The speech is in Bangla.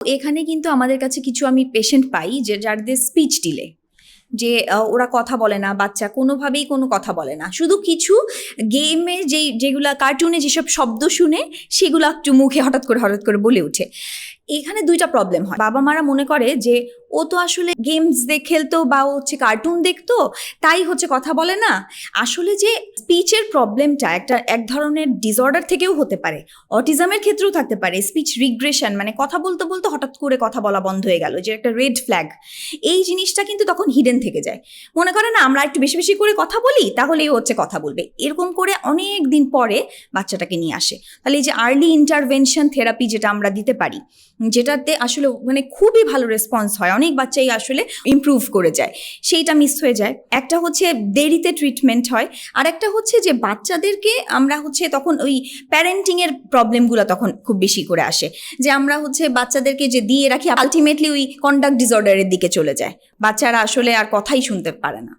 এখানে কিন্তু আমাদের কাছে কিছু আমি পেশেন্ট পাই যে যাদের স্পিচ ডিলে যে ওরা কথা বলে না, বাচ্চা কোনোভাবেই কোনো কথা বলে না। শুধু কিছু গেমে যেই, যেগুলা কার্টুনে যেসব শব্দ শুনে সেগুলো একটু মুখে হঠাৎ করে হঠাৎ করে বলে উঠে এখানে দুইটা প্রবলেম হয়। বাবা মারা মনে করে যে ও তো আসলে গেমস দেখ খেলতো বা ও হচ্ছে কার্টুন দেখতো, তাই হচ্ছে কথা বলে না। আসলে যে স্পিচের প্রবলেমটা একটা, এক ধরনের ডিসঅর্ডার থেকেও হতে পারে। অটিজমের ক্ষেত্রেও থাকতে পারে। স্পিচ রিগ্রেশন মানে কথা বলতে বলতে হঠাৎ করে কথা বলা বন্ধ হয়ে গেল, যে একটা রেড ফ্ল্যাগ এই জিনিসটা কিন্তু তখন হিডেন থেকে যায়। মনে করে না, আমরা একটু বেশি বেশি করে কথা বলি, তাহলেই ও হচ্ছে কথা বলবে। এরকম করে অনেক দিন পরে বাচ্চাটাকে নিয়ে আসে। তাহলে এই যে আর্লি ইন্টারভেনশন থেরাপি যেটা আমরা দিতে পারি, যেটাতে আসলে মানে খুবই ভালো রেসপন্স হয়। অনেক বাচ্চাই আসলে ইম্প্রুভ করে যায়। সেইটা মিস হয়ে যায়। একটা হচ্ছে দেরিতে ট্রিটমেন্ট হয় আর একটা হচ্ছে যে বাচ্চাদেরকে আমরা হচ্ছে তখন ওই প্যারেন্টিংয়ের প্রবলেমগুলো তখন খুব বেশি করে আসে। যে আমরা হচ্ছে বাচ্চাদেরকে যে দিয়ে রাখি আলটিমেটলি ওই কন্ডাক্ট ডিসঅর্ডারের দিকে চলে যায়। বাচ্চারা আসলে আর কথাই শুনতে পারে না।